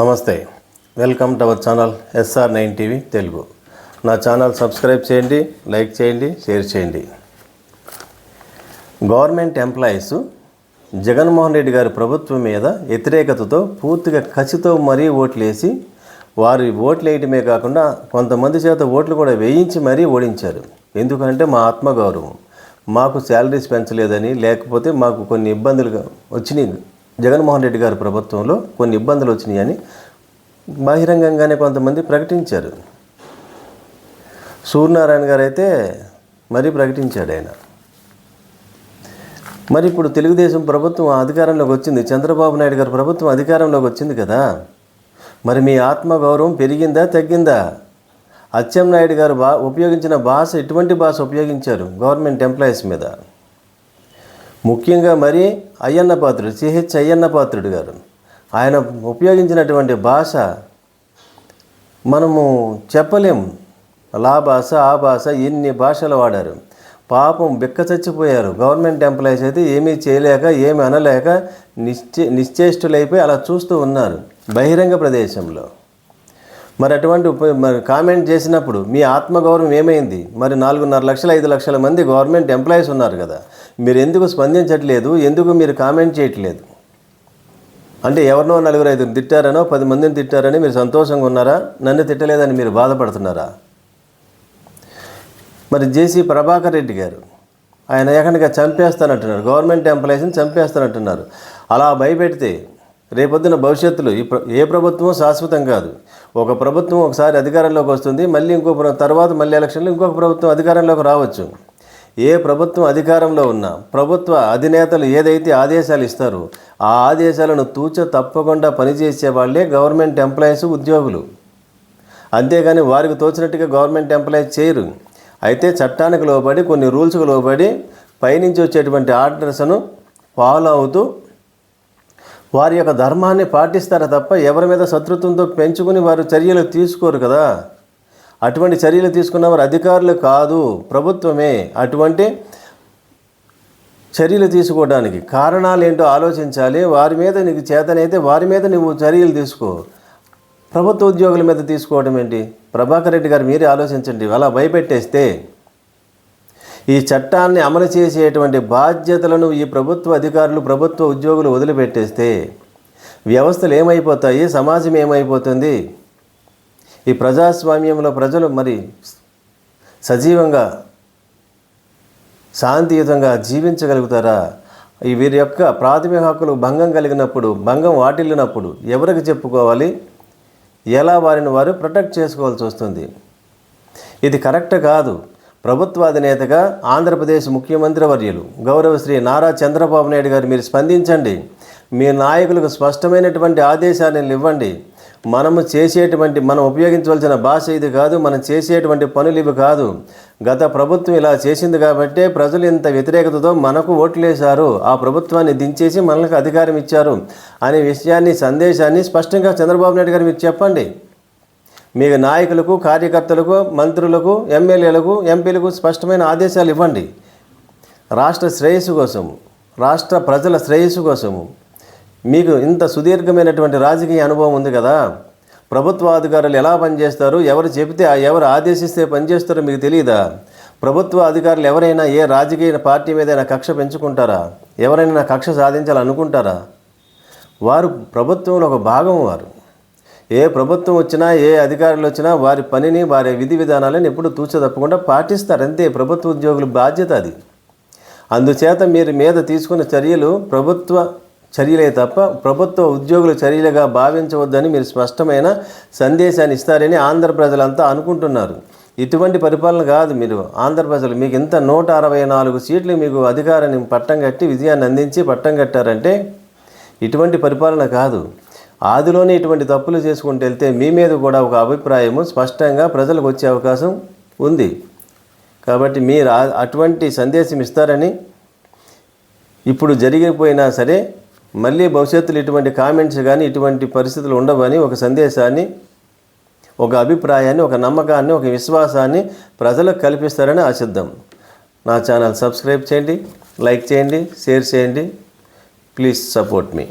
నమస్తే. Welcome to our channel SR nine TV Telugu. నా channel subscribe చేయండి like చేయండి షేర్ చేయండి. గవర్నమెంట్ ఎంప్లాయీస్ జగన్మోహన్ రెడ్డి గారి ప్రభుత్వం మీద వ్యతిరేకతతో పూర్తిగా కసితో మరీ ఓట్లేసి వారి ఓట్లు వేయటమే కాకుండా కొంతమంది చేత ఓట్లు కూడా వేయించి మరీ ఓడించారు. ఎందుకంటే మా ఆత్మగౌరవం. మాకు శాలరీస్ పెంచలేదని లేకపోతే మాకు కొన్ని ఇబ్బందులు వచ్చినాయి. జగన్మోహన్ రెడ్డి గారి ప్రభుత్వంలో కొన్ని ఇబ్బందులు వచ్చినాయని బహిరంగంగానే కొంతమంది ప్రకటించారు. సూర్యనారాయణ గారు అయితే మరీ ప్రకటించాడు ఆయన. మరి ఇప్పుడు తెలుగుదేశం ప్రభుత్వం అధికారంలోకి వచ్చింది. చంద్రబాబు నాయుడు గారి ప్రభుత్వం అధికారంలోకి వచ్చింది కదా. మరి మీ ఆత్మగౌరవం పెరిగిందా తగ్గిందా? అచ్చెం నాయుడు గారు బా ఉపయోగించిన భాష ఎటువంటి భాష ఉపయోగించారు గవర్నమెంట్ ఎంప్లాయీస్ మీద. ముఖ్యంగా మరి అయ్యన్న పాత్రుడు సిహెచ్ అయ్యన్న పాత్రుడు గారు. ఆయన ఉపయోగించినటువంటి భాష మనము చెప్పలేము. లా భాష ఆ భాష ఎన్ని భాషలు వాడారు. పాపం బిక్క చచ్చిపోయారు. గవర్నమెంట్ ఎంప్లాయీస్ అయితే ఏమీ చేయలేక ఏమీ అనలేక నిశ్చే నిశ్చేష్టులైపోయి అలా చూస్తూ ఉన్నారు బహిరంగ ప్రదేశంలో. మరి అటువంటి మరి కామెంట్ చేసినప్పుడు మీ ఆత్మగౌరవం ఏమైంది? మరి నాలుగున్నర లక్షల ఐదు లక్షల మంది గవర్నమెంట్ ఎంప్లాయీస్ ఉన్నారు కదా. మీరు ఎందుకు స్పందించట్లేదు? ఎందుకు మీరు కామెంట్ చేయట్లేదు? అంటే ఎవరినో నలుగురు ఐదు తిట్టారనో పది మందిని తిట్టారని మీరు సంతోషంగా ఉన్నారా? నన్ను తిట్టలేదని మీరు బాధపడుతున్నారా? మరి జేసీ ప్రభాకర్ రెడ్డి గారు ఆయన ఏకంగా చంపేస్తానంటున్నారు. గవర్నమెంట్ ఎంప్లాయీస్ని చంపేస్తానంటున్నారు. అలా భయపెడితే రేపొద్దున భవిష్యత్తులో ఈ ఏ ప్రభుత్వం శాశ్వతం కాదు. ఒక ప్రభుత్వం ఒకసారి అధికారంలోకి వస్తుంది మళ్ళీ ఇంకో తర్వాత మళ్ళీ ఎలక్షన్లో ఇంకొక ప్రభుత్వం అధికారంలోకి రావచ్చు. ఏ ప్రభుత్వం అధికారంలో ఉన్నా ప్రభుత్వ అధినేతలు ఏదైతే ఆదేశాలు ఇస్తారో ఆ ఆదేశాలను తూచ తప్పకుండా పనిచేసే వాళ్ళే గవర్నమెంట్ ఎంప్లాయీస్ ఉద్యోగులు. అంతేగాని వారికి తోచినట్టుగా గవర్నమెంట్ ఎంప్లాయీస్ చేయరు. అయితే చట్టానికి లోబడి కొన్ని రూల్స్కి లోబడి పైనుంచి వచ్చేటువంటి ఆర్డర్స్ను ఫాలో అవుతూ వారి యొక్క ధర్మాన్ని పాటిస్తారు తప్ప ఎవరి మీద శత్రుత్వంతో పెంచుకుని వారు చర్యలు తీసుకోరు కదా? అటువంటి చర్యలు తీసుకున్న వారు అధికారులు కాదు ప్రభుత్వమే. అటువంటి చర్యలు తీసుకోవడానికి కారణాలు ఏంటో ఆలోచించాలి. వారి మీద నీకు చేతనైతే వారి మీద నువ్వు చర్యలు తీసుకో. ప్రభుత్వ ఉద్యోగుల మీద తీసుకోవడం ఏంటి? ప్రభాకర్ రెడ్డి గారు మీరే ఆలోచించండి. అలా భయపెట్టేస్తే ఈ చట్టాన్ని అమలు చేసేటువంటి బాధ్యతలను ఈ ప్రభుత్వ అధికారులు ప్రభుత్వ ఉద్యోగులు వదిలిపెట్టేస్తే వ్యవస్థలు ఏమైపోతాయి? సమాజం ఏమైపోతుంది? ఈ ప్రజాస్వామ్యంలో ప్రజలు మరి సజీవంగా శాంతియుతంగా జీవించగలుగుతారా? ఈ వీరి యొక్క ప్రాథమిక హక్కులు భంగం కలిగినప్పుడు భంగం వాటిల్లినప్పుడు ఎవరికి చెప్పుకోవాలి? ఎలా వారిని వారు ప్రొటెక్ట్ చేసుకోవాల్సి వస్తుంది? ఇది కరెక్ట్ కాదు. ప్రభుత్వ అధినేతగా ఆంధ్రప్రదేశ్ ముఖ్యమంత్రి వర్యులు గౌరవ శ్రీ నారా చంద్రబాబు నాయుడు గారు మీరు స్పందించండి. మీ నాయకులకు స్పష్టమైనటువంటి ఆదేశాలను ఇవ్వండి. మనము చేసేటువంటి మనం ఉపయోగించవలసిన భాష ఇది కాదు మనం చేసేటువంటి పనులు ఇవి కాదు. గత ప్రభుత్వం ఇలా చేసింది కాబట్టే ప్రజలు ఇంత వ్యతిరేకతతో మనకు ఓట్లేశారు ఆ ప్రభుత్వాన్ని దించేసి మనకు అధికారం ఇచ్చారు అనే విషయాన్ని సందేశాన్ని స్పష్టంగా చంద్రబాబు నాయుడు గారు మీరు చెప్పండి. మీ నాయకులకు కార్యకర్తలకు మంత్రులకు ఎమ్మెల్యేలకు ఎంపీలకు స్పష్టమైన ఆదేశాలు ఇవ్వండి. రాష్ట్ర శ్రేయస్సు కోసము రాష్ట్ర ప్రజల శ్రేయస్సు కోసము మీకు ఇంత సుదీర్ఘమైనటువంటి రాజకీయ అనుభవం ఉంది కదా. ప్రభుత్వ అధికారులు ఎలా పనిచేస్తారు? ఎవరు చెబితే ఎవరు ఆదేశిస్తే పనిచేస్తారో మీకు తెలియదా ప్రభుత్వ అధికారులు ఎవరైనా ఏ రాజకీయ పార్టీ మీదైనా కక్ష పెంచుకుంటారా? ఎవరైనా కక్ష సాధించాలనుకుంటారా? వారు ప్రభుత్వంలో ఒక భాగం వారు. ఏ ప్రభుత్వం వచ్చినా ఏ అధికారులు వచ్చినా వారి పనిని వారి విధి విధానాలను ఎప్పుడు తూచ తప్పకుండా పాటిస్తారు. అంతే ప్రభుత్వ ఉద్యోగుల బాధ్యత అది. అందుచేత మీరు మీద తీసుకున్న చర్యలు ప్రభుత్వ చర్యలే తప్ప ప్రభుత్వ ఉద్యోగుల చర్యలుగా భావించవద్దని మీరు స్పష్టమైన సందేశాన్ని ఇస్తారని ఆంధ్ర ప్రజలంతా అనుకుంటున్నారు. ఇటువంటి పరిపాలన కాదు మీరు. ఆంధ్ర ప్రజలు మీకు ఇంత నూట అరవై నాలుగు సీట్లు మీకు అధికారాన్ని పట్టం కట్టి విజయాన్ని అందించి పట్టం కట్టారంటే ఇటువంటి పరిపాలన కాదు. ఆదిలోనే ఇటువంటి తప్పులు చేసుకుంటూ వెళ్తే మీ మీద కూడా ఒక అభిప్రాయము స్పష్టంగా ప్రజలకు వచ్చే అవకాశం ఉంది. కాబట్టి మీరు అటువంటి సందేశం ఇస్తారని ఇప్పుడు జరిగిపోయినా సరే మళ్ళీ భవిష్యత్తులో ఇటువంటి కామెంట్స్ కానీ ఇటువంటి పరిస్థితులు ఉండవని ఒక సందేశాన్ని ఒక అభిప్రాయాన్ని ఒక నమ్మకాన్ని ఒక విశ్వాసాన్ని ప్రజలకు కల్పిస్తారని ఆశిద్దాం. నా ఛానల్ సబ్స్క్రైబ్ చేయండి లైక్ చేయండి షేర్ చేయండి. Please support me.